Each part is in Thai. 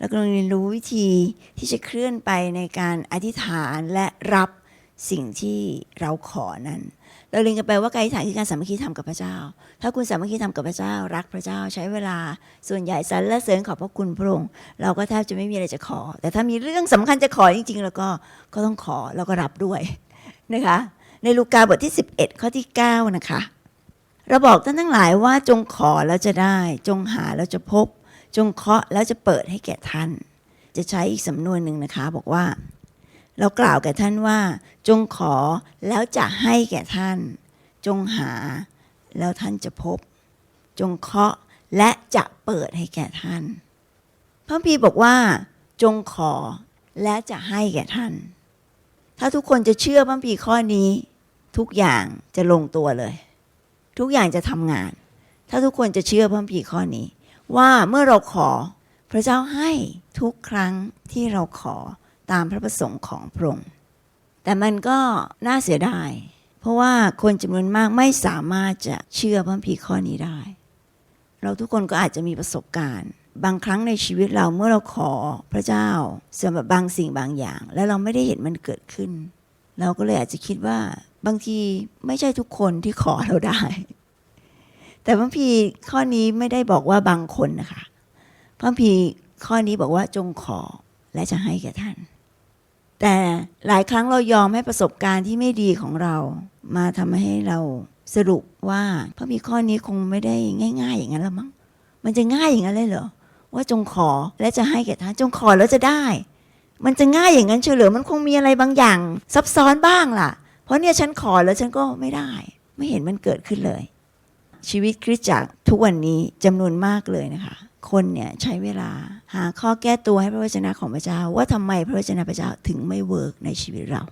แล้วก็เรียนรู้วิธีที่จะเคลื่อนไปในการอธิษฐานและรับสิ่งที่เราขอนั้น เราเรียนกันไปว่าการอธิษฐานคือการสามัคคีธรรมกับพระเจ้า ถ้าคุณสามัคคีธรรมกับพระเจ้า รักพระเจ้าใช้เวลาส่วนใหญ่สรรเสริญขอบพระคุณพระองค์เราก็แทบจะไม่มีอะไรจะขอ แต่ถ้ามีเรื่องสำคัญจะขอจริง ๆ แล้วก็ก็ต้องขอแล้วก็รับด้วยนะคะ ในลูกาบทที่ 11 ข้อที่ 9 นะคะ เราบอกท่านทั้งหลายว่าจงขอแล้วจะได้ จงหาแล้วจะพบ จงเคาะแล้วจะเปิดให้แก่ท่าน จะใช้อีกสำนวนหนึ่งนะคะ บอกว่า เรากล่าวแก่ท่านว่า จงขอแล้วจะให้แก่ท่าน จงหาแล้วท่านจะพบ จงเคาะและจะเปิดให้แก่ท่าน พระพีบอกว่า จงขอและจะให้แก่ท่าน ถ้าทุกคนจะเชื่อพระพีข้อนี้ ทุกอย่างจะลงตัวเลย ทุกอย่างจะทำงาน ถ้าทุกคนจะเชื่อพระคัมภีข้อนี้ ว่าเมื่อเราขอ พระเจ้าให้ทุกครั้งที่เราขอตามพระประสงค์ของพระองค์แต่มันก็น่าเสียดาย เพราะว่าคนจำนวนมากไม่สามารถจะเชื่อพระคัมภีข้อนี้ได้ เราทุกคนก็อาจจะมีประสบการณ์ บางครั้งในชีวิตเราเมื่อเราขอพระเจ้าสำหรับบางสิ่งบางอย่าง แล้วเราไม่ได้เห็นมันเกิดขึ้น เราก็เลยอาจจะคิดว่าบางทีไม่ใช่ทุกคนที่ขอเราได้ แต่พระพีข้อนี้ไม่ได้บอกว่าบางคนนะคะพระพีข้อนี้บอกว่าจงขอและจะให้แก่ท่าน แต่หลายครั้งเรายอมให้ประสบการณ์ที่ไม่ดีของเรา มาทำให้เราสรุปว่าพระพีข้อนี้คงไม่ได้ง่าย ๆ อย่างนั้นละมั้งมันจะง่ายอย่างนั้นเลยเหรอว่าจงขอและจะให้แก่ท่านจงขอแล้วจะได้ มันจะง่ายอย่างนั้นเฉลยมันคงมีอะไรบางอย่าง ซับซ้อนบ้างล่ะ เพราะเนี่ยฉันขอแล้วฉันก็ไม่ได้ ไม่เห็นมันเกิดขึ้นเลย ชีวิตคริสตจักรทุกวันนี้จำนวนมากเลยนะคะ คนเนี่ยใช้เวลาหาข้อแก้ตัวให้พระวจนะของพระเจ้า ว่าทำไมพระวจนะพระเจ้าถึงไม่เวิร์กในชีวิตเรา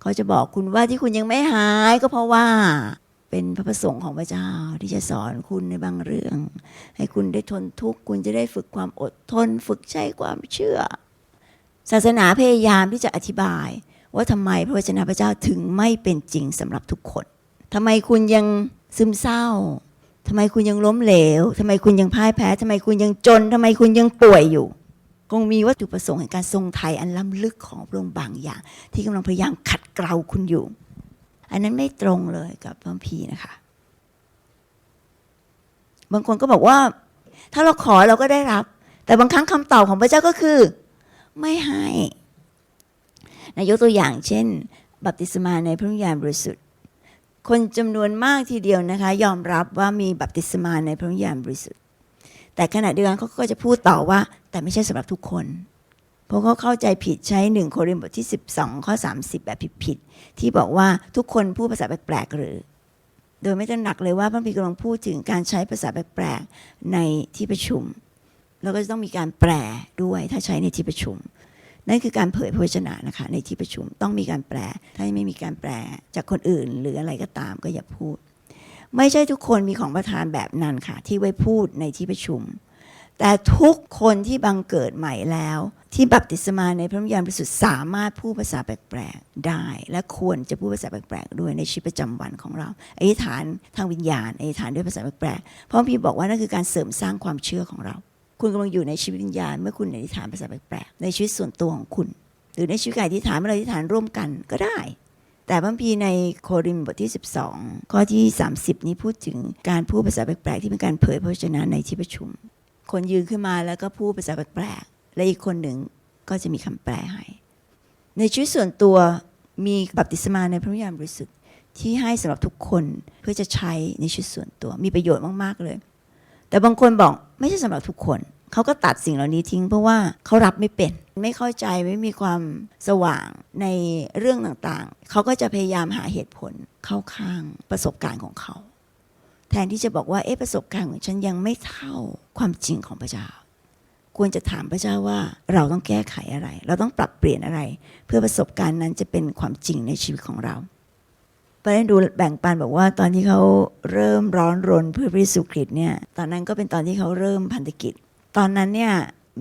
เขาจะบอกคุณว่าที่คุณยังไม่หายก็เพราะว่าเป็นพระประสงค์ของพระเจ้าที่จะสอนคุณในบางเรื่อง ให้คุณได้ทนทุกข์คุณจะได้ฝึกความอดทน ฝึกใช้ความเชื่อ ศาสนาพยายามที่จะอธิบาย ว่าทำไมพระวจนะพระเจ้าถึงไม่เป็นจริงสำหรับทุกคนทำไมคุณยัง ซึมเศร้าทำไมคุณยังล้มเหลวทำไมคุณยังพ่ายแพ้ทำไมคุณยังจนทำไมคุณยังป่วยอยู่ คงมีวัตถุประสงค์แห่งการทรงไทยอันล้ำลึกของพระองค์บางอย่าง ที่กำลังพยายามขัดเกลาคุณอยู่ อันนั้นไม่ตรงเลยกับพระคัมภีร์นะคะ บางคนก็บอกว่า ถ้าเราขอเราก็ได้รับ แต่บางครั้งคำตอบของพระเจ้าก็คือ ไม่ให้นายกตัวอย่างเช่น บัพติศมาในพระวิญญาณบริสุทธิ์ คนจำนวนมากทีเดียวนะคะ ยอมรับว่ามีบัพติศมาในพระวิญญาณบริสุทธิ์ แต่ขณะเดียวกันเขาก็จะพูดต่อว่า แต่ไม่ใช่สำหรับทุกคน เพราะเขาเข้าใจผิดใช้หนึ่งโครินธ์บทที่ 12 ข้อ 30 แบบผิดๆที่บอกว่าทุกคนพูดภาษาแปลกๆหรือ โดยไม่ตระหนักเลยว่าพระพีกำลังพูดถึงการใช้ภาษาแปลกๆในที่ประชุม แล้วก็จะต้องมีการแปลด้วยถ้าใช้ในที่ประชุม นั่นคือการเผยพระวจนะนะคะในที่ประชุมต้องมีการแปล ถ้าไม่มีการแปลจากคนอื่น หรืออะไรก็ตามก็อย่าพูด ไม่ใช่ทุกคนมีของประทานแบบนั้นค่ะ ที่ไว้พูดในที่ประชุม แต่ทุกคนที่บังเกิดใหม่แล้ว ที่บัพติศมาในพระวิญญาณบริสุทธิ์สามารถพูดภาษาแปลกๆได้ และควรจะพูดภาษาแปลกๆด้วยในชีวิตประจำวันของเราอธิษฐานทางวิญญาณอธิษฐานด้วยภาษาแปลกๆเพราะพี่บอกว่านั่นคือการเสริมสร้างความเชื่อของเรา คุณกำลังอยู่ในชีวิตวิญญาณ เมื่อคุณอธิษฐานภาษาแปลกๆในชีวิตส่วนตัวของคุณ หรือในชีวิตการอธิษฐานเมื่อเราอธิษฐานร่วมกันก็ได้ แต่พระคัมภีในโครินธ์บทที่ 12 ข้อที่ 30 นี้พูดถึงการพูดภาษาแปลกๆที่เป็นการเผยพระวจนะในที่ประชุม คนยืนขึ้นมาแล้วก็พูดภาษาแปลกๆและอีกคนหนึ่งก็จะมีคำแปลให้ในชีวิตส่วนตัวมีบัพติศมาในพระวิญญาณบริสุทธิ์ที่ให้สำหรับทุกคนเพื่อจะใช้ในชีวิตส่วนตัวมีประโยชน์มากๆเลย แต่บางคนบอกไม่ใช่สำหรับทุกคน เขาก็ตัดสิ่งเหล่านี้ทิ้งเพราะว่าเขารับไม่เป็น ไม่เข้าใจไม่มีความสว่างในเรื่องต่างๆ เขาก็จะพยายามหาเหตุผลเข้าข้างประสบการณ์ของเขา แทนที่จะบอกว่าเอ๊ะประสบการณ์ของฉันยังไม่เท่าความจริงของพระเจ้า ควรจะถามพระเจ้าว่าเราต้องแก้ไขอะไร เราต้องปรับเปลี่ยนอะไร เพื่อประสบการณ์นั้นจะเป็นความจริงในชีวิตของเรา ไปได้ดูแบ่งปันบอกว่าตอนที่เขาเริ่มร้อนรนเพื่อพระเยซูคริสต์เนี่ยตอนนั้นก็เป็นตอนที่เขาเริ่มพันธกิจ ตอนนั้นเนี่ย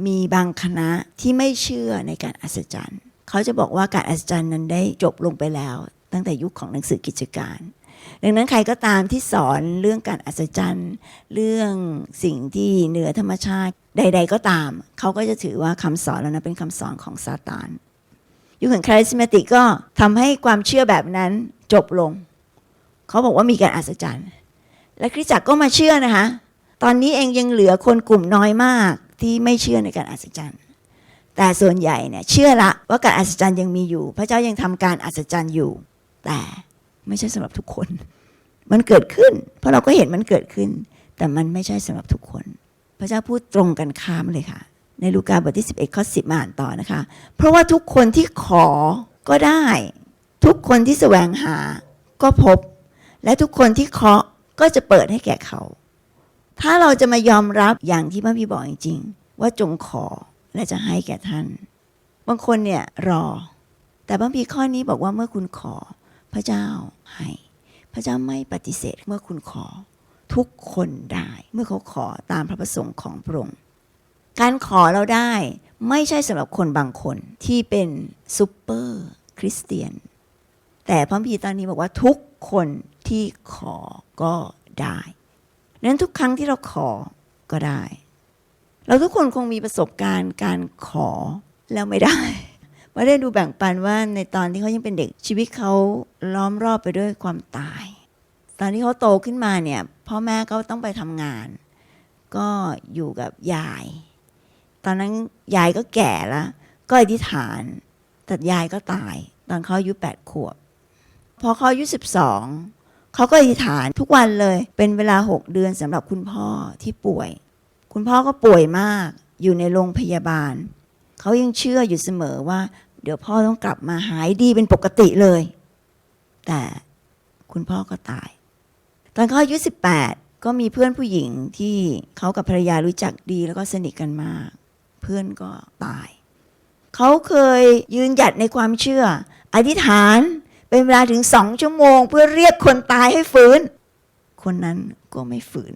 มีบางคณะที่ไม่เชื่อในการอัศจรรย์ เขาจะบอกว่าการอัศจรรย์นั้นได้จบลงไปแล้ว ตั้งแต่ยุคของหนังสือกิจการ ดังนั้นใครก็ตามที่สอนเรื่องการอัศจรรย์ เรื่องสิ่งที่เหนือธรรมชาติใด ๆ ก็ตาม เขาก็จะถือว่าคำสอนแล้วนะเป็นคำสอนของซาตานยุคแห่งคริสต์มติกก็ทำให้ความเชื่อแบบนั้น จบลง เขาบอกว่ามีการอัศจรรย์ และคริสตจักรก็มาเชื่อนะคะ ตอนนี้เองยังเหลือคนกลุ่มน้อยมากที่ไม่เชื่อในการอัศจรรย์ แต่ส่วนใหญ่เนี่ยเชื่อละว่าการอัศจรรย์ยังมีอยู่ พระเจ้ายังทำการอัศจรรย์อยู่ แต่ไม่ใช่สำหรับทุกคน มันเกิดขึ้น เพราะเราก็เห็นมันเกิดขึ้น แต่มันไม่ใช่สำหรับทุกคน พระเจ้าพูดตรงกันข้ามเลยค่ะ ในลูกาบทที่ 11ข้อ10มาอ่านต่อนะคะ เพราะว่าทุกคนที่ขอก็ได้ ทุกคนที่แสวงหาก็พบ และทุกคนที่เคาะก็จะเปิดให้แก่เขา ถ้าเราจะมายอมรับอย่างที่พระพี่บอกจริงๆ ว่าจงขอและจะให้แก่ท่าน บางคนเนี่ยรอ แต่พระพี่ข้อนี้บอกว่าเมื่อคุณขอ พระเจ้าให้ พระเจ้าไม่ปฏิเสธเมื่อคุณขอ ทุกคนได้เมื่อเขาขอตามพระประสงค์ของพระองค์การขอเราได้ไม่ใช่สำหรับคนบางคนที่เป็นซูเปอร์คริสเตียน แต่พระพีตอนนี้บอกว่าทุกคนที่ขอก็ได้นั้นทุกครั้งที่เราขอก็ได้ เราทุกคนคงมีประสบการณ์การขอแล้วไม่ได้มาได้ดูแบ่งปันว่าในตอนที่เขายังเป็นเด็กชีวิตเขาล้อมรอบไปด้วยความตาย ตอนที่เขาโตขึ้นมาเนี่ยพ่อแม่ก็ต้องไปทำงาน ก็อยู่กับยาย ตอนนั้นยายก็แก่แล้ว ก็อธิษฐานแต่ยายก็ตาย ตอนเขาอายุแปดขวบ พอเขาอายุสิบสองเขาก็อธิษฐานทุกวันเลย เป็นเวลาหกเดือนสำหรับคุณพ่อที่ป่วย คุณพ่อก็ป่วยมาก อยู่ในโรงพยาบาล เขายังเชื่ออยู่เสมอว่า เดี๋ยวพ่อต้องกลับมาหายดีเป็นปกติเลย แต่คุณพ่อก็ตาย ตอนเขาอายุสิบแปดก็มีเพื่อนผู้หญิงที่เขากับภรรยารู้จักดีแล้วก็สนิทกันมาก เพื่อนก็ตาย เขาเคยยืนหยัดในความเชื่อ อธิษฐาน เป็นเวลาถึงสองชั่วโมง เพื่อเรียกคนตายให้ฟื้น คนนั้นก็ไม่ฟื้น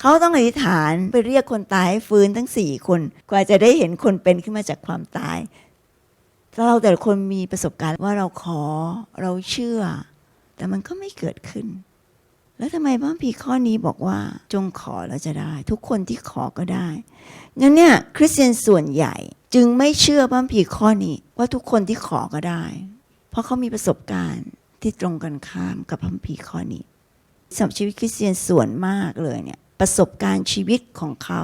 เขาต้องอธิษฐานไปเรียกคนตายให้ฟื้นทั้งสี่คน กว่าจะได้เห็นคนเป็นขึ้นมาจากความตายเราแต่ละคนมีประสบการณ์ว่าเราขอเราเชื่อ แต่มันก็ไม่เกิดขึ้น แล้วทำไมพระคัมภีข้อนี้บอกว่าจงขอแล้วจะได้ ทุกคนที่ขอก็ได้งั้นเนี่ยคริสเตียนส่วนใหญ่จึงไม่เชื่อพระคัมภีข้อนี้ว่าทุกคนที่ขอก็ได้ เพราะเขามีประสบการณ์ที่ตรงกันข้ามกับพัมภีข้อนี้สำหรับชีวิตคริสเตียนส่วนมากเลยเนี่ยประสบการณ์ชีวิตของเขา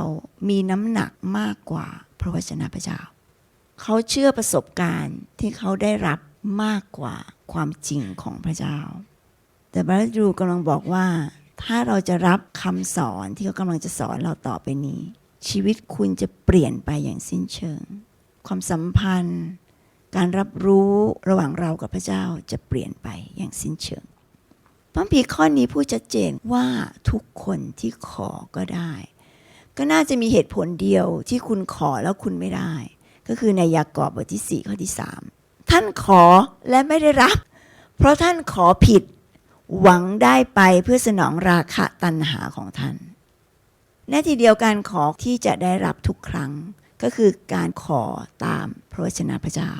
มีน้ำหนักมากกว่าพระวจนะพระเจ้า เขาเชื่อประสบการณ์ที่เขาได้รับมากกว่าความจริงของพระเจ้า แต่พระรูกำลังบอกว่า ถ้าเราจะรับคำสอนที่เขากำลังจะสอนเราต่อไปนี้ ชีวิตคุณจะเปลี่ยนไปอย่างสิ้นเชิง ความสัมพันธ์ การรับรู้ระหว่างเรากับพระเจ้าจะเปลี่ยนไปอย่างสิ้นเชิงพระคัมภีข้อนี้พูดชัดเจนว่าทุกคนที่ขอก็ได้ ก็น่าจะมีเหตุผลเดียวที่คุณขอแล้วคุณไม่ได้ ก็คือในยากอบบทที่ 4 ข้อที่ 3 ท่านขอและไม่ได้รับ เพราะท่านขอผิดหวังได้ไปเพื่อสนองราคะตัณหาของท่านแน่ทีเดียวการขอที่จะได้รับทุกครั้ง ก็คือการขอตามพระวจนะพระเจ้า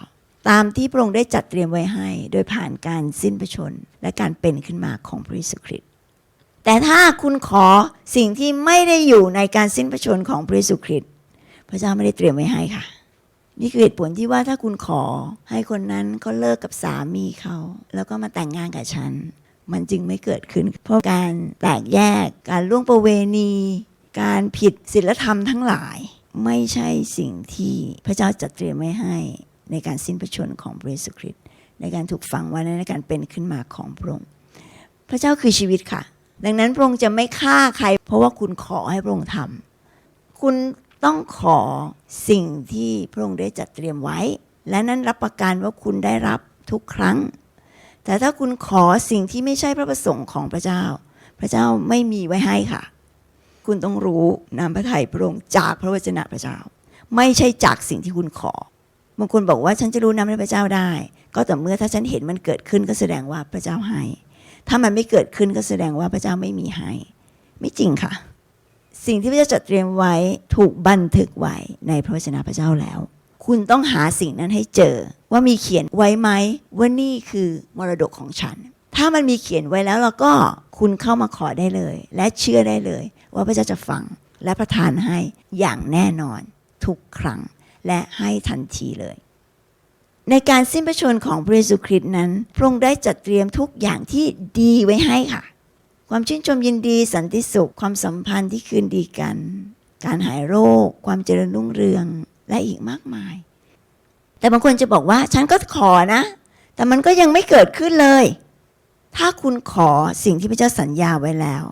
ตามที่พระองค์ได้จัดเตรียมไว้ให้ โดยผ่านการสิ้นพระชน และการเป็นขึ้นมาของพระเยซูคริสต์แต่ถ้าคุณขอสิ่งที่ไม่ได้อยู่ในการสิ้นพระชนของพระเยซูคริสต์พระเจ้าไม่ได้เตรียมไว้ให้ค่ะ นี่คือเหตุผลที่ว่าถ้าคุณขอให้คนนั้นเขาเลิกกับสามีเขา แล้วก็มาแต่งงานกับฉัน มันจึงไม่เกิดขึ้น เพราะการแตกแยกการล่วงประเวณี การผิดศีลธรรมทั้งหลาย ไม่ใช่สิ่งที่พระเจ้าจัดเตรียมไว้ให้ ในการสิ้นพระชนม์ของพระเยซูคริสต์ในการถูกฝังไว้ในการเป็นขึ้นมาของพระองค์พระเจ้าคือชีวิตค่ะ ดังนั้นพระองค์จะไม่ฆ่าใคร เพราะว่าคุณขอให้พระองค์ทำคุณต้องขอสิ่งที่พระองค์ได้จัดเตรียมไว้ และนั้นรับประกันว่าคุณได้รับทุกครั้ง แต่ถ้าคุณขอสิ่งที่ไม่ใช่พระประสงค์ของพระเจ้า พระเจ้าไม่มีไว้ให้ค่ะ คุณต้องรู้นามพระทัยพระองค์จากพระวจนะพระเจ้า ไม่ใช่จากสิ่งที่คุณขอ บางคนบอกว่าฉันจะรู้นามพระเจ้าได้ ก็แต่เมื่อถ้าฉันเห็นมันเกิดขึ้นก็แสดงว่าพระเจ้าให้ ถ้ามันไม่เกิดขึ้นก็แสดงว่าพระเจ้าไม่มีให้ ไม่จริงค่ะ สิ่งที่พระเจ้าจัดเตรียมไว้ถูกบันทึกไว้ในพระวจนะพระเจ้าแล้ว คุณต้องหาสิ่งนั้นให้เจอ ว่ามีเขียนไว้ไหมว่านี่คือมรดกของฉัน ถ้ามันมีเขียนไว้แล้วเราก็คุณเข้ามาขอได้เลย และเชื่อได้เลย ว่าพระเจ้าจะฟังและประทานให้อย่างแน่นอนทุกครั้ง และให้ทันทีเลย ในการสิ้นพระชนม์ของพระเยซูคริสต์นั้น พระองค์ได้จัดเตรียมทุกอย่างที่ดีไว้ให้ค่ะ ความชื่นชมยินดีสันติสุข ความสัมพันธ์ที่คืนดีกัน การหายโรค ความเจริญรุ่งเรืองและอีกมากมาย แต่บางคนจะบอกว่าฉันก็ขอนะ แต่มันก็ยังไม่เกิดขึ้นเลย ถ้าคุณขอสิ่งที่พระเจ้าสัญญาไว้แล้ว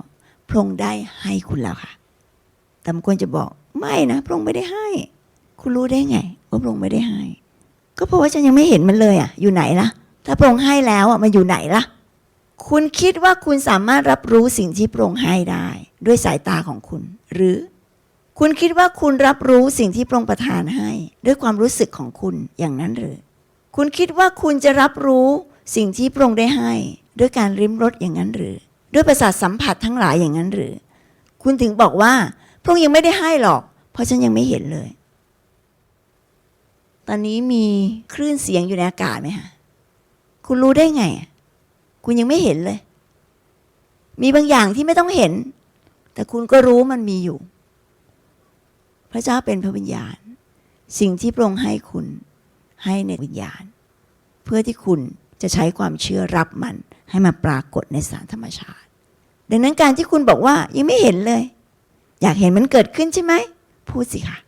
พระองค์ได้ให้คุณแล้วค่ะแต่บางคนจะบอกไม่นะ พระองค์ไม่ได้ให้ คุณรู้ได้ไงว่าพระองค์ไม่ได้ให้ ก็เพราะว่าฉันยังไม่เห็นมันเลยอะ อยู่ไหนล่ะ ถ้าพระองค์ให้แล้วอะมันอยู่ไหนล่ะ คุณคิดว่าคุณสามารถรับรู้สิ่งที่พระองค์ให้ได้ ด้วยสายตาของคุณ หรือ คุณคิดว่าคุณรับรู้สิ่งที่พระองค์ประทานให้ ด้วยความรู้สึกของคุณอย่างนั้นหรือ คุณคิดว่าคุณจะรับรู้สิ่งที่พระองค์ได้ให้ ด้วยการริมรสอย่างนั้นหรือ ด้วยประสาทสัมผัสทั้งหลายอย่างนั้นหรือ คุณถึงบอกว่าพระองค์ยังไม่ได้ให้หรอก เพราะฉันยังไม่เห็นเลย ตอนนี้มีคลื่นเสียงอยู่ในอากาศไหมฮะคุณรู้ได้ไง คุณยังไม่เห็นเลย มีบางอย่างที่ไม่ต้องเห็น แต่คุณก็รู้มันมีอยู่ พระเจ้าเป็นพระวิญญาณ สิ่งที่พระองค์ให้คุณให้ในวิญญาณ เพื่อที่คุณจะใช้ความเชื่อรับมันให้มาปรากฏในสารธรรมชาติ ดังนั้นการที่คุณบอกว่ายังไม่เห็นเลย อยากเห็นมันเกิดขึ้นใช่ไหม พูดสิค่ะ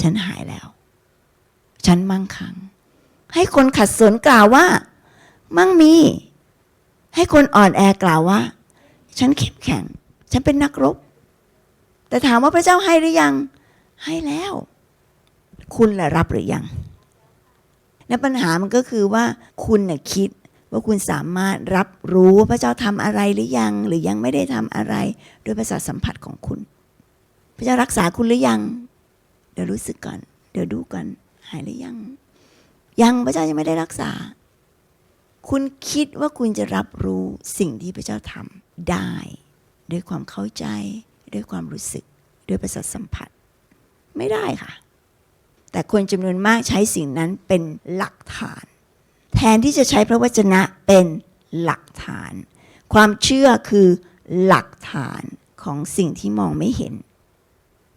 ฉันหายแล้ว ฉันมั่งคั่งให้คนขัดสนกล่าวว่า มั่งมี ให้คนอ่อนแอกล่าวว่า ฉันเข้มแข็ง ฉันเป็นนักรบ แต่ถามว่าพระเจ้าให้หรือยัง ให้แล้ว คุณละรับหรือยังและปัญหามันก็คือว่าคุณน่ะคิดว่าคุณสามารถรับรู้ว่าพระเจ้าทำอะไรหรือยัง หรือยังไม่ได้ทำอะไรด้วยประสาทสัมผัสของคุณ พระเจ้ารักษาคุณหรือยัง เดี๋ยวรู้สึกก่อน เดี๋ยวดูก่อน หายหรือยัง ยังพระเจ้ายังไม่ได้รักษา คุณคิดว่าคุณจะรับรู้สิ่งที่พระเจ้าทำได้ ด้วยความเข้าใจ ด้วยความรู้สึก ด้วยประสาทสัมผัส ไม่ได้ค่ะ แต่คนจำนวนมากใช้สิ่งนั้นเป็นหลักฐาน แทนที่จะใช้พระวจนะเป็นหลักฐาน ความเชื่อคือหลักฐานของสิ่งที่มองไม่เห็น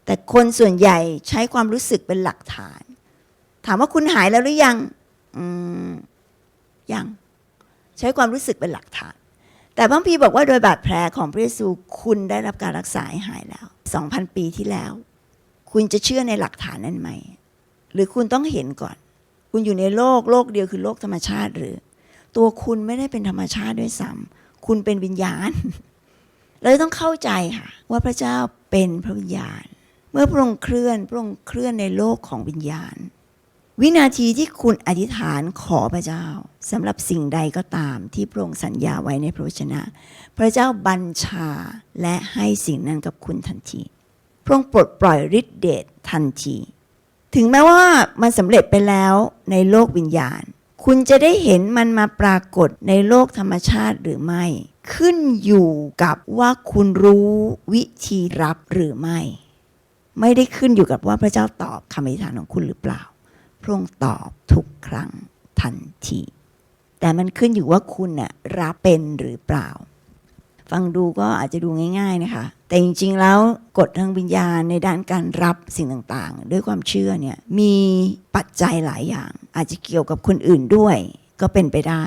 แต่คนส่วนใหญ่ใช้ความรู้สึกเป็นหลักฐาน ถามว่าคุณหายแล้วหรือยังยัง ใช้ความรู้สึกเป็นหลักฐาน แต่พระพีบอกว่าโดยบาดแผลของพระเยซูคุณได้รับการรักษาให้หายแล้ว 2,000 ปีที่แล้ว คุณจะเชื่อในหลักฐานนั้นไหม หรือคุณต้องเห็นก่อน คุณอยู่ในโลกโลกเดียวคือโลกธรรมชาติหรือ ตัวคุณไม่ได้เป็นธรรมชาติด้วยซ้ำคุณเป็นวิญญาณ เราต้องเข้าใจค่ะว่าพระเจ้าเป็นพระวิญญาณ เมื่อพระองค์เคลื่อนพระองค์เคลื่อนในโลกของวิญญาณ วินาทีที่คุณอธิษฐานขอพระเจ้าสำหรับสิ่งใดก็ตามที่พระองค์สัญญาไว้ในพระวจนะ พระเจ้าบัญชาและให้สิ่งนั้นกับคุณทันที พระองค์ปลดปล่อยฤทธิเดชทันที ถึงแม้ว่ามันสำเร็จไปแล้วในโลกวิญญาณ คุณจะได้เห็นมันมาปรากฏในโลกธรรมชาติหรือไม่ ขึ้นอยู่กับว่าคุณรู้วิธีรับหรือไม่ ไม่ได้ขึ้นอยู่กับว่าพระเจ้าตอบคำอธิษฐานของคุณหรือเปล่า พระองค์ตอบทุกครั้งทันที แต่มันขึ้นอยู่ว่าคุณน่ะรับเป็นหรือเปล่า ฟังดูก็อาจจะดูง่าย ๆนะคะ แต่จริงๆแล้วกฎทางวิญญาณในด้านการรับสิ่งต่างๆ ด้วยความเชื่อเนี่ยมีปัจจัยหลายอย่าง อาจจะเกี่ยวกับคนอื่นด้วยก็เป็นไปได้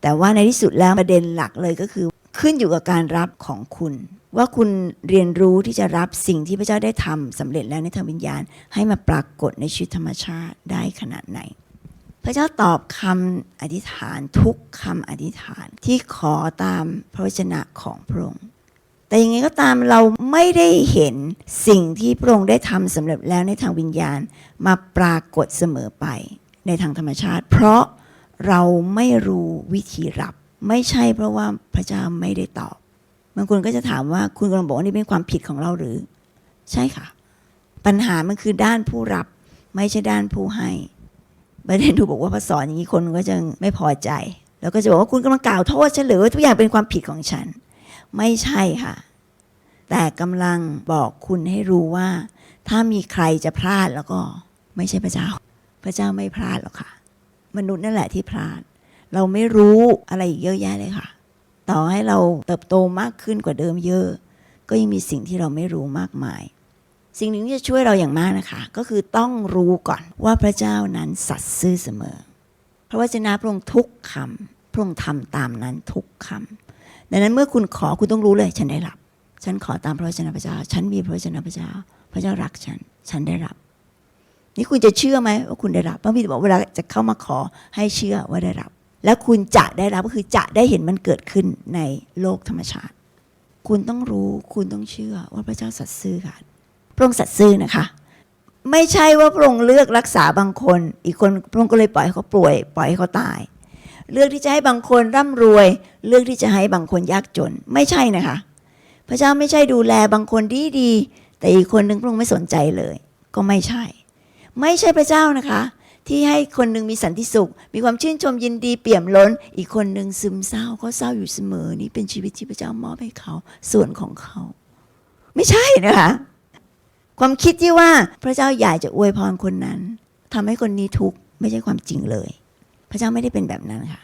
แต่ว่าในที่สุดแล้วประเด็นหลักเลยก็คือ ขึ้นอยู่กับการรับของคุณ ว่าคุณเรียนรู้ที่จะรับสิ่งที่พระเจ้าได้ทำสำเร็จแล้วในทางวิญญาณ ให้มาปรากฏในชีวิตธรรมชาติได้ขนาดไหน พระเจ้าตอบคำอธิษฐานทุกคำอธิษฐานที่ขอตามพระวจนะของพระองค์แต่ยังไงก็ตามเราไม่ได้เห็นสิ่งที่พระองค์ได้ทำสำเร็จแล้วในทางวิญญาณมาปรากฏเสมอไปในทางธรรมชาติ เพราะเราไม่รู้วิธีรับ ไม่ใช่เพราะว่าพระเจ้าไม่ได้ตอบบางคนก็จะถามว่าคุณกำลังบอกว่านี่เป็นความผิดของเราหรือ ใช่ค่ะ ปัญหามันคือด้านผู้รับ ไม่ใช่ด้านผู้ให้ประเด็นถูกบอกว่าพอสอนอย่างนี้คนก็จะไม่พอใจ แล้วก็จะบอกว่าคุณกำลังกล่าวโทษฉันหรือว่าทุกอย่างเป็นความผิดของฉัน ไม่ใช่ค่ะ แต่กำลังบอกคุณให้รู้ว่า ถ้ามีใครจะพลาดแล้วก็ ไม่ใช่พระเจ้า พระเจ้าไม่พลาดหรอกค่ะ มนุษย์นั่นแหละที่พลาด เราไม่รู้อะไรอีกเยอะแยะเลยค่ะ ต่อให้เราเติบโตมากขึ้นกว่าเดิมเยอะ ก็ยังมีสิ่งที่เราไม่รู้มากมาย สิ่งหนึ่งที่จะช่วยเราอย่างมากนะคะ ก็คือต้องรู้ก่อนว่าพระเจ้านั้นสัตย์ซื่อเสมอ พระวจนาพระองค์ทุกคำพระองค์ทำตามนั้นทุกคำดังนั้นเมื่อคุณขอคุณต้องรู้เลยฉันได้รับ ฉันขอตามพระวจนะพระเจ้า ฉันมีพระวจนะพระเจ้า พระเจ้ารักฉัน ฉันได้รับนี่คุณจะเชื่อไหมว่าคุณได้รับพระบิดาบอกเวลาจะเข้ามาขอให้เชื่อว่าได้รับ แล้วคุณจะได้รับก็คือจะได้เห็นมันเกิดขึ้นในโลกธรรมชาติ คุณต้องรู้คุณต้องเชื่อว่าพระเจ้าสัตย์ซื่อค่ะพระองค์สัตย์ซื่อนะคะ ไม่ใช่ว่าพระองค์เลือกรักษาบางคน อีกคนพระองค์ก็เลยปล่อยเขาป่วย ปล่อยให้เขาตาย เลือกที่จะให้บางคนร่ำรวย เลือกที่จะให้บางคนยากจนไม่ใช่นะคะ พระเจ้าไม่ใช่ดูแลบางคนดีดีๆแต่อีกคนหนึ่งพระองค์ไม่สนใจเลย ก็ไม่ใช่ ไม่ใช่พระเจ้านะคะ ที่ให้คนหนึ่งมีสันติสุข มีความชื่นชมยินดีเปี่ยมล้น อีกคนหนึ่งซึมเศร้าเขาเศร้าอยู่เสมอ นี่เป็นชีวิตที่พระเจ้ามอบให้เขา ส่วนของเขา ไม่ใช่นะคะความคิดที่ว่าพระเจ้าอยากจะอวยพรคนนั้นทำให้คนนี้ทุกข์ไม่ใช่ความจริงเลย พระเจ้าไม่ได้เป็นแบบนั้นค่ะ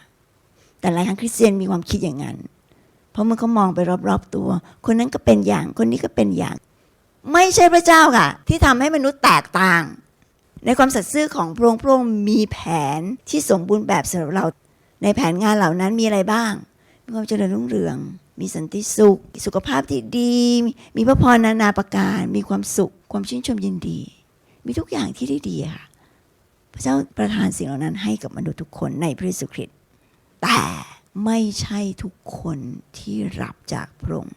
แต่หลายครั้งคริสเตียนมีความคิดอย่างนั้น เพราะเมื่อเขามองไปรอบๆตัว คนนั้นก็เป็นอย่าง คนนี้ก็เป็นอย่าง ไม่ใช่พระเจ้าค่ะ ที่ทำให้มนุษย์แตกต่าง ในความสัตย์ซื่อของพระองค์พระองค์มีแผนที่สมบูรณ์แบบสำหรับเรา ในแผนงานเหล่านั้นมีอะไรบ้าง มีความเจริญรุ่งเรือง มีสันติสุข สุขภาพที่ดี มีพระพรนานาประการ มีความสุข ความชื่นชมยินดี มีทุกอย่างที่ได้ดีค่ะ พระเจ้าประทานสิ่งเหล่านั้นให้กับมนุษย์ทุกคนในพระเยซูคริสต์ แต่ไม่ใช่ทุกคนที่รับจากพระองค์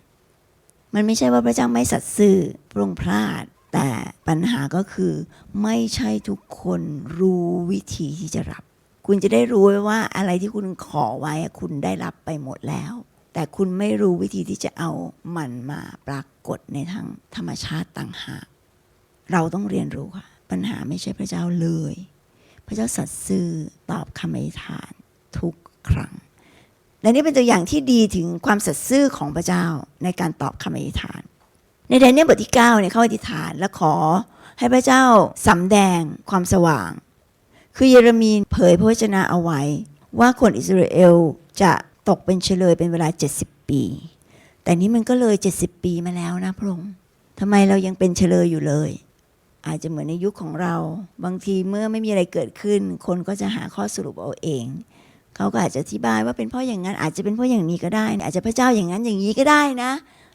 มันไม่ใช่ว่าพระเจ้าไม่สัตย์ซื่อพระองค์พลาด แต่ปัญหาก็คือ ไม่ใช่ทุกคนรู้วิธีที่จะรับ คุณจะได้รู้ว่าอะไรที่คุณขอไว้คุณได้รับไปหมดแล้ว แต่คุณไม่รู้วิธีที่จะเอามันมาปรากฏในทางธรรมชาติต่างหากเราต้องเรียนรู้ค่ะ ปัญหาไม่ใช่พระเจ้าเลย พระเจ้าสัตย์ซื่อตอบคำอธิษฐานทุกครั้งและนี่เป็นตัวอย่างที่ดีถึงความสัตย์ซื่อของพระเจ้าในการตอบคำอธิษฐาน ในแดเนียลบทที่9เนี่ยเขาอธิษฐานและขอให้พระเจ้าสำแดงความสว่าง คือเยเรมีเผยพระวจนะเอาไว้ ว่าคนอิสราเอลจะตกเป็นเฉลยเป็นเวลา 70 ปี แต่นี้มันก็เลย 70 ปีมาแล้วนะพระองค์ทำไมเรายังเป็นเฉลยอยู่เลย อาจจะเหมือนในยุคของเรา บางทีเมื่อไม่มีอะไรเกิดขึ้น คนก็จะหาข้อสรุปเอาเองเขาก็อาจจะอธิบายว่าเป็นเพราะอย่างนั้นอาจจะเป็นเพราะอย่างนี้ก็ได้ อาจจะพระเจ้าอย่างนั้นอย่างนี้ก็ได้นะ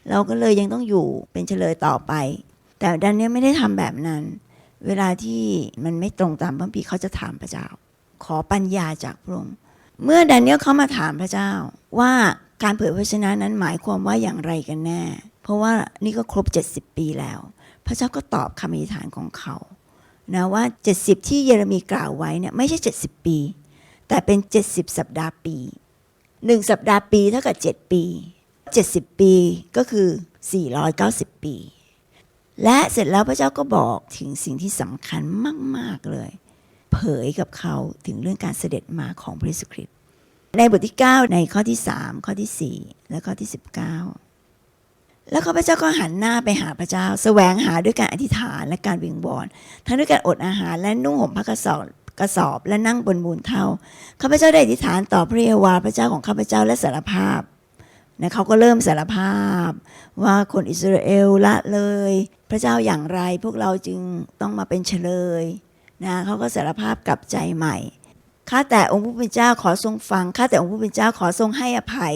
เราก็เลยยังต้องอยู่เป็นเฉลยต่อไป แต่ดันเนี้ยไม่ได้ทำแบบนั้น เวลาที่มันไม่ตรงตามพระคัมภีเขาจะถามพระเจ้า ขอปัญญาจากพระองค์เมื่อดาเนียลเขามาถามพระเจ้าว่าการเผยพระชนะนั้นหมายความว่าอย่างไรกันแน่ เพราะว่านี่ก็ครบ 70 ปีแล้ว พระเจ้าก็ตอบคำอธิษฐานของเขานะว่า 70 ที่เยเรมีกล่าวไว้เนี่ยไม่ใช่ 70 ปี แต่เป็น 70 สัปดาห์ปี 1 สัปดาห์ปีเท่ากับ 7 ปี 70 ปีก็คือ 490 ปี และเสร็จแล้วพระเจ้าก็บอกถึงสิ่งที่สำคัญมาก ๆ เลย เผยกับเขาถึงเรื่องการเสด็จมาของพระเยซูคริสต์ในบทที่ 9 ในข้อที่ 3 ข้อที่ 4 และข้อที่ 19 แล้วข้าพเจ้าก็หันหน้าไปหาพระเจ้าแสวงหาด้วยการอธิษฐานและการวิงวอน ทั้งด้วยการอดอาหารและนุ่งห่มผ้ากระสอบกระสอบและนั่งบนมูลเท่าข้าพเจ้าได้อธิษฐานต่อพระเยโฮวาห์พระเจ้าของข้าพเจ้าและสารภาพ นะเขาก็เริ่มสารภาพ ว่าคนอิสราเอลละเลย พระเจ้าอย่างไรพวกเราจึงต้องมาเป็นเฉลยนะเขาก็สารภาพกลับใจใหม่ข้าแต่องค์ผู้เป็นเจ้าขอทรงฟังข้าแต่องค์ผู้เป็นเจ้าขอทรงให้อภัย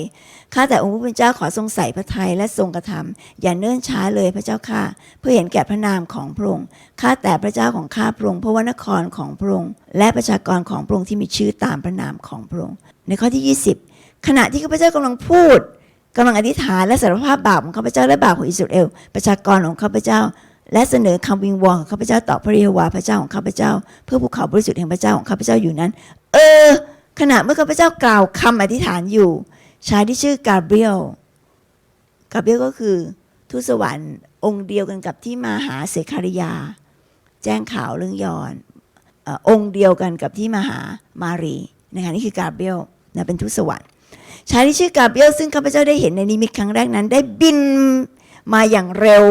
ข้าแต่องค์ผู้เป็นเจ้าขอทรงใส่พระทัยและทรงกระทำอย่าเนิ่นช้าเลยพระเจ้าข้าเพื่อเห็นแก่พระนามของพระองค์ข้าแต่พระเจ้าของข้าพระองค์เพราะว่านครของพระองค์และประชากรของพระองค์ที่มีชื่อตามพระนามของพระองค์ในข้อที่ 20 ขณะที่ข้าพเจ้ากำลังพูด กำลังอธิษฐานและสารภาพบาปของข้าพเจ้าและบาปของอิสราเอลประชากรของข้าพเจ้า และเสนอคำวิงวอนของข้าพเจ้าต่อพระเยโฮวาห์พระเจ้าของข้าพเจ้า เพื่อภูเขาบริสุทธิ์แห่งพระเจ้าของข้าพเจ้าอยู่นั้น เออ ขณะเมื่อข้าพเจ้ากล่าวคำอธิษฐานอยู่ชายที่ชื่อกาเบรียลกาเบรียลก็คือทูตสวรรค์องค์เดียวกันกับที่มาหาเสคาริยา แจ้งข่าวเรื่องยอนออองค์เดียวกันกับที่มาหามารีนะคะนี่คือกาเบรียลนะเป็นทูตสวรรค์ ชายที่ชื่อกาเบียลซึ่งข้าพเจ้าได้เห็นในนิมิตครั้งแรกนั้น ได้บินมาอย่างเร็ว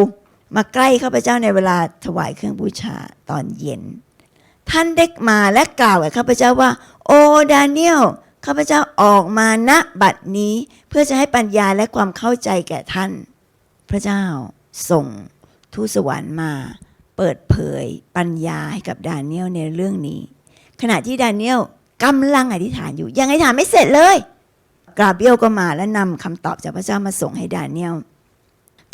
มาใกล้ข้าพเจ้าในเวลาถวายเครื่องบูชาตอนเย็น ท่านได้มาและกล่าวกับข้าพเจ้าว่า โอ้ดาเนียลข้าพเจ้าออกมาณบัดนี้เพื่อจะให้ปัญญาและความเข้าใจแก่ท่าน พระเจ้าส่งทูตสวรรค์มา เปิดเผยปัญญาให้กับดาเนียลในเรื่องนี้ ขณะที่ดาเนียลกำลังอธิษฐานอยู่ ยังอธิษฐานไม่เสร็จเลย กราเบียลก็มาและนำคำตอบจากพระเจ้ามาส่งให้ดาเนียล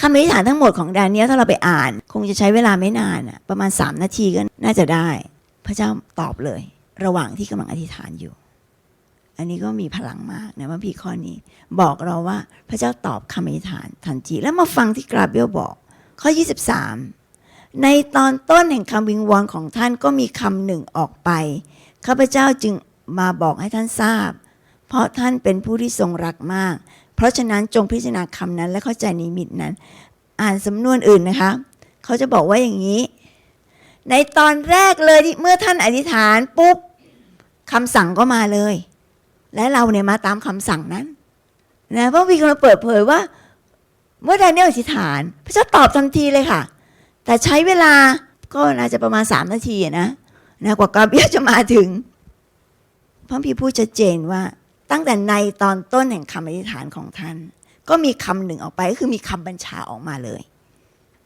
คำอธิษฐานทั้งหมดของดาเนียลถ้าเราไปอ่าน คงจะใช้เวลาไม่นานอะประมาณ 3 นาทีก็น่าจะได้ พระเจ้าตอบเลย ระหว่างที่กำลังอธิษฐานอยู่ อันนี้ก็มีพลังมากนะว่าพี่ข้อนี้ บอกเราว่าพระเจ้าตอบคำอธิษฐานทันทีแล้วมาฟังที่กราเบียลบอก ข้อ 23 ในตอนต้นแห่งคำวิงวอนของท่านก็มีคำหนึ่งออกไปข้าพเจ้าจึงมาบอกให้ท่านทราบ เพราะท่านเป็นผู้ที่ทรงรักมาก เพราะฉะนั้นจงพิจารณาคำนั้นและเข้าใจนิมิตนั้น อ่านสำนวนอื่นนะคะ เขาจะบอกว่าอย่างนี้ ในตอนแรกเลยที่เมื่อท่านอธิษฐานปุ๊บคำสั่งก็มาเลย และเราเนี่ยมาตามคำสั่งนั้นนะเพราะวีกำลังเปิดเผยว่า เมื่อดาเนียลอธิษฐาน พระเจ้าตอบทันทีเลยค่ะ แต่ใช้เวลาก็น่าจะประมาณสามนาทีนะนะกว่ากาเบียจะมาถึงพระพี่พูดชัดเจนว่า ตั้งแต่ในตอนต้นแห่งคำอธิษฐานของท่าน ก็มีคำหนึ่งออกไปคือมีคำบัญชาออกมาเลย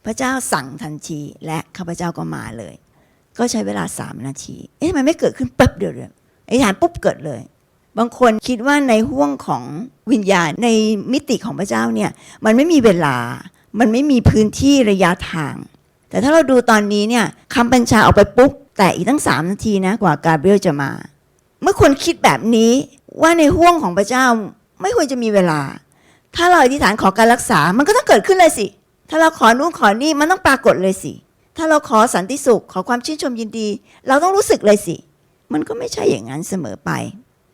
พระเจ้าสั่งทันทีและข้าพเจ้าก็มาเลย ก็ใช้เวลาสามนาทีเอ๊ะทำไมไม่เกิดขึ้นปั๊บเดียวเลยอธิษฐานปุ๊บเกิดเลย บางคนคิดว่าในห่วงของวิญญาณในมิติของพระเจ้าเนี่ยมันไม่มีเวลา มันไม่มีพื้นที่ระยะทาง แต่ถ้าเราดูตอนนี้เนี่ยคำบัญชาออกไปปุ๊บแต่อีกตั้งสามนาทีนะกว่ากาเบรียลจะมา เมื่อคนคิดแบบนี้ ว่าในห่วงของพระเจ้าไม่ควรจะมีเวลา ถ้าเราอธิษฐานขอการรักษา มันก็ต้องเกิดขึ้นเลยสิ ถ้าเราขอนู่นขอนี่มันต้องปรากฏเลยสิ ถ้าเราขอสันติสุขขอความชื่นชมยินดี เราต้องรู้สึกเลยสิ มันก็ไม่ใช่อย่างนั้นเสมอไป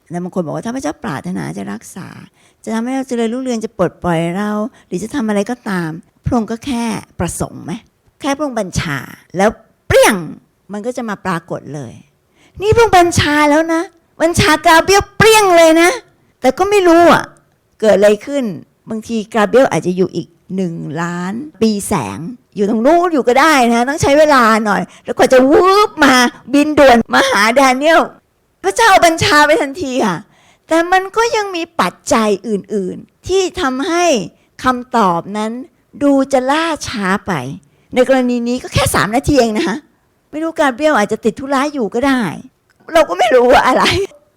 แล้วบางคนบอกว่าถ้าพระเจ้าปรารถนาจะรักษา จะทำให้เราเจริญรุ่งเรืองจะปลดปล่อยเรา หรือจะทำอะไรก็ตาม พระองค์ก็แค่ประสงค์ไหมแค่พระองค์บัญชา แล้วเปรี้ยงมันก็จะมาปรากฏเลย นี่พระองค์บัญชาแล้วนะ บัญชากาเบรียลเปรี้ยงเลยนะ แต่ก็ไม่รู้อะ เกิดอะไรขึ้น บางทีกาเบรียลอาจจะอยู่อีกหนึ่งล้าน ปีแสง อยู่ตรงนู้นอยู่ก็ได้นะ ต้องใช้เวลาหน่อย แล้วกว่าจะวืบมาบินด่วนมาหาแดเนียลพระเจ้าบัญชาไปทันทีค่ะ แต่มันก็ยังมีปัจจัยอื่นๆ ที่ทำให้คำตอบนั้น ดูจะล่าช้าไป ในกรณีนี้ก็แค่สามนาทีเองนะคะไม่รู้การเบรียลอาจจะติดธุระอยู่ก็ได้ เราก็ไม่รู้ว่าอะไร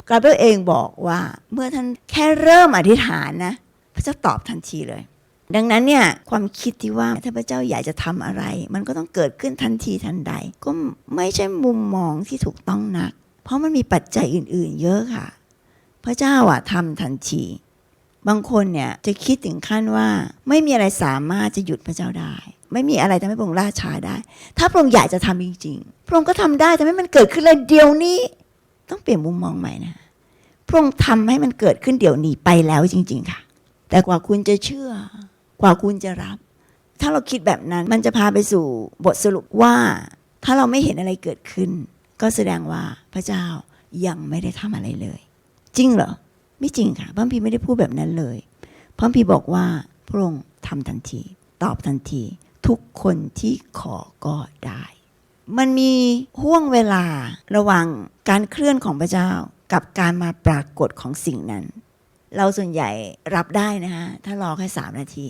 กาเบรียลเองบอกว่าเมื่อท่านแค่เริ่มอธิษฐานนะ พระเจ้าตอบทันทีเลย ดังนั้นเนี่ยความคิดที่ว่าถ้าพระเจ้าอยากจะทำอะไร มันก็ต้องเกิดขึ้นทันทีทันใด ก็ไม่ใช่มุมมองที่ถูกต้องนัก เพราะมันมีปัจจัยอื่น ๆ เยอะค่ะ พระเจ้าอะทำทันที บางคนเนี่ยจะคิดถึงขั้นว่าไม่มีอะไรสามารถจะหยุดพระเจ้าได้ ไม่มีอะไรทำให้พระองค์ล่าช้าได้ ถ้าพระองค์อยากจะทำจริง ๆ พระองค์ก็ทำได้แต่ไม่มันเกิดขึ้นเลยเดี๋ยวนี้ ต้องเปลี่ยนมุมมองใหม่นะพระองค์ทำให้มันเกิดขึ้นเดี๋ยวนี้ไปแล้วจริง ๆ ค่ะ แต่กว่าคุณจะเชื่อ กว่าคุณจะรับ ถ้าเราคิดแบบนั้นมันจะพาไปสู่บทสรุปว่า ถ้าเราไม่เห็นอะไรเกิดขึ้น ก็แสดงว่าพระเจ้ายังไม่ได้ทำอะไรเลย จริงเหรอ ไม่จริงค่ะพระพีไม่ได้พูดแบบนั้นเลยพระพีบอกว่าพระองค์ทำทันที ตอบทันที ทุกคนที่ขอก็ได้ มันมีห่วงเวลาระหว่างการเคลื่อนของพระเจ้ากับการมาปรากฏของสิ่งนั้น เราส่วนใหญ่รับได้นะคะถ้ารอแค่สามนาที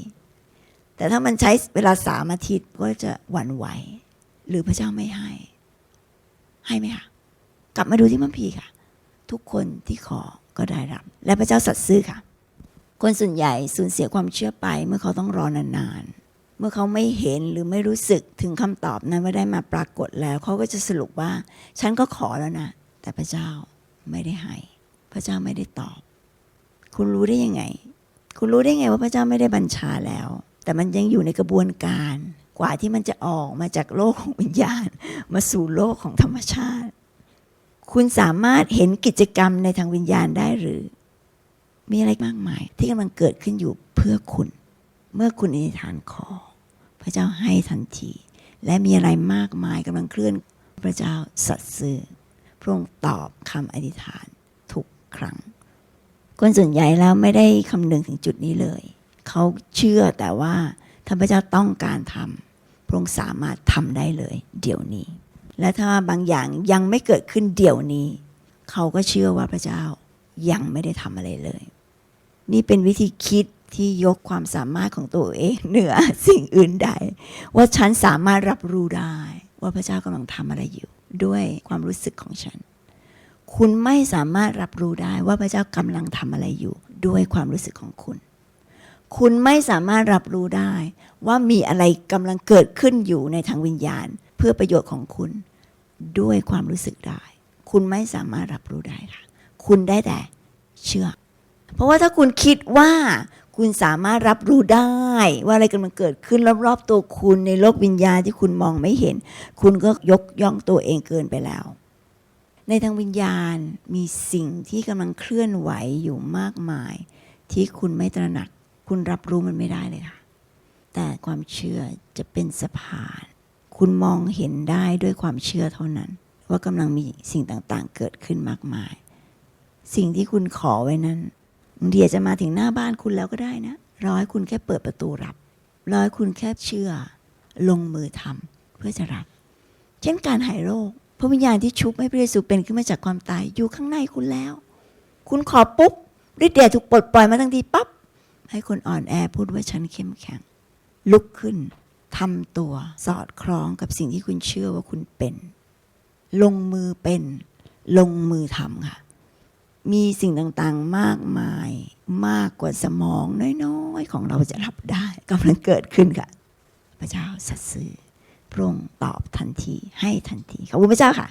แต่ถ้ามันใช้เวลาสามอาทิตย์ก็จะหวั่นไหว หรือพระเจ้าไม่ให้ ให้ไหมคะกลับมาดูที่มัมพีค่ะ ทุกคนที่ขอก็ได้รับ และพระเจ้าสัตย์ซื่อค่ะ คนส่วนใหญ่สูญเสียความเชื่อไปเมื่อเขาต้องรอนานๆ เมื่อเขาไม่เห็นหรือไม่รู้สึกถึงคำตอบนั้นว่าได้มาปรากฏแล้ว เขาก็จะสรุปว่า ฉันก็ขอแล้วนะ แต่พระเจ้าไม่ได้ให้ พระเจ้าไม่ได้ตอบ คุณรู้ได้ยังไง คุณรู้ได้ไงว่าพระเจ้าไม่ได้บัญชาแล้ว แต่มันยังอยู่ในกระบวนการ กว่าที่มันจะออกมาจากโลกของวิญญาณ มาสู่โลกของธรรมชาติ คุณสามารถเห็นกิจกรรมในทางวิญญาณได้หรือ มีอะไรมากมาย ที่กำลังเกิดขึ้นอยู่เพื่อคุณ เมื่อคุณอธิษฐานขอ ระเจ้าให้ทันที และมีอะไรมากมายกำลังเคลื่อนพระเจ้าสัตย์ซื่อพระองค์ตอบคำอธิษฐานทุกครั้ง คนส่วนใหญ่แล้วไม่ได้คำนึงถึงจุดนี้เลย เขาเชื่อแต่ว่าถ้าพระเจ้าต้องการทำพระองค์สามารถทำได้เลย เดี๋ยวนี้ และถ้าบางอย่างยังไม่เกิดขึ้นเดี๋ยวนี้ เขาก็เชื่อว่าพระเจ้ายังไม่ได้ทำอะไรเลย นี่เป็นวิธีคิด ที่ยกความสามารถของตัวเองเหนือสิ่งอื่นใด ว่าฉันสามารถรับรู้ได้ ว่าพระเจ้ากำลังทำอะไรอยู่ ด้วยความรู้สึกของฉัน คุณไม่สามารถรับรู้ได้ว่าพระเจ้ากำลังทำอะไรอยู่ ด้วยความรู้สึกของคุณ คุณไม่สามารถรับรู้ได้ ว่ามีอะไรกำลังเกิดขึ้นอยู่ในทางวิญญาณ เพื่อประโยชน์ของคุณ ด้วยความรู้สึกได้ คุณไม่สามารถรับรู้ได้ค่ะ คุณได้แต่เชื่อ เพราะว่าถ้าคุณคิดว่า คุณสามารถรับรู้ได้ ว่าอะไรกำลังเกิดขึ้นรอบๆตัวคุณในโลกวิญญาณที่คุณมองไม่เห็น คุณก็ยกย่องตัวเองเกินไปแล้ว ในทางวิญญาณมีสิ่งที่กำลังเคลื่อนไหวอยู่มากมาย ที่คุณไม่ตระหนัก คุณรับรู้มันไม่ได้เลยค่ะ แต่ความเชื่อจะเป็นสะพาน คุณมองเห็นได้ด้วยความเชื่อเท่านั้น ว่ากำลังมีสิ่งต่างๆ เกิดขึ้นมากมาย สิ่งที่คุณขอไว้นั้น บางทีอาจจะมาถึงหน้าบ้านคุณแล้วก็ได้นะรอให้คุณแค่เปิดประตูรับรอให้คุณแค่เชื่อ ลงมือทำเพื่อจะรับ เช่นการหายโรคพระวิญญาณที่ชุบให้พระเยซูเป็นขึ้นมาจากความตายอยู่ข้างในคุณแล้ว คุณขอปุ๊บฤทธิ์เดชถูกปลดปล่อยมาทันทีปั๊บให้คนอ่อนแอพูดว่าฉันเข้มแข็ง ลุกขึ้นทำตัวสอดคล้องกับสิ่งที่คุณเชื่อว่าคุณเป็น ลงมือเป็น ลงมือทำค่ะ มีสิ่งต่างๆมากมายมากกว่าสมองน้อยๆ ของเราจะรับได้กำลังเกิดขึ้นค่ะ พระเจ้าสัตย์ซื่อพระองค์ตอบทันทีให้ทันทีขอบคุณพระเจ้าค่ะ